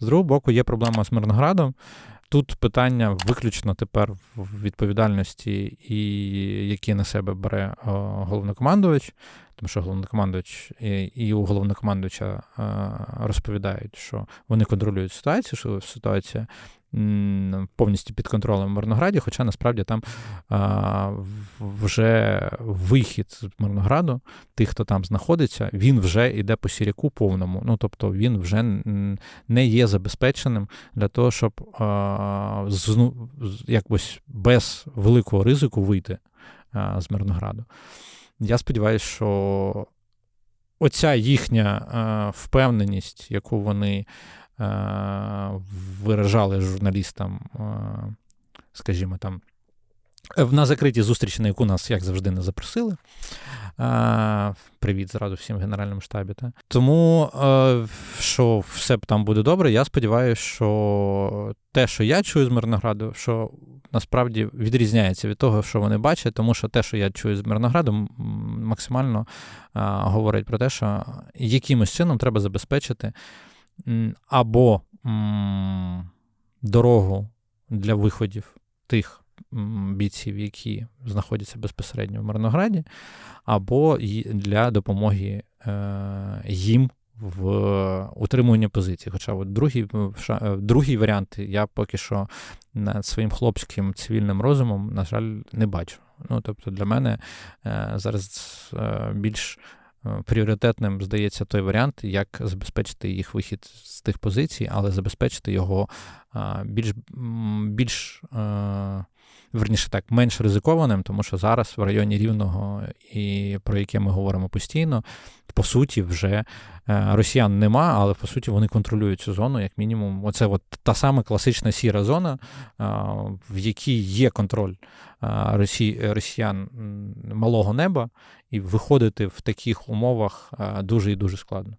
З другого боку, є проблема з Мирноградом. Тут питання виключно тепер в відповідальності, і які на себе бере о, головнокомандувач, тому що головнокомандувач і, і у головнокомандувача е, розповідають, що вони контролюють ситуацію, що ситуація повністю під контролем в Мирнограді, хоча насправді там а, вже вихід з Мирнограду, тих, хто там знаходиться, він вже йде по сіряку повному. Ну тобто він вже не є забезпеченим для того, щоб а, зну- з- якось без великого ризику вийти з Мирнограду. Я сподіваюся, що оця їхня впевненість, яку вони виражали журналістам, скажімо там, на закритій зустрічі, на яку нас, як завжди, не запросили. Привіт зразу всім в Генеральному штабі. Та. Тому, е, що все там буде добре, я сподіваюся, що те, що я чую з Мирнограду, що насправді відрізняється від того, що вони бачать, тому що те, що я чую з Мирнограду, максимально а, говорить про те, що якимось чином треба забезпечити або дорогу для виходів тих бійців, які знаходяться безпосередньо в Мирнограді, або для допомоги е, їм в утримуванні позицій. Хоча от другий, ша- е, другий варіант я поки що над своїм хлопським цивільним розумом, на жаль, не бачу. Ну, тобто для мене е, зараз е, більш е, пріоритетним здається той варіант, як забезпечити їх вихід з тих позицій, але забезпечити його більш, більш е, верніше так, менш ризикованим, тому що зараз в районі Рівного, і про яке ми говоримо постійно, по суті, вже е, росіян нема, але по суті вони контролюють цю зону, як мінімум. Оце от та сама класична сіра зона, в якій є контроль росі, росіян малого неба, і виходити в таких умовах дуже і дуже складно.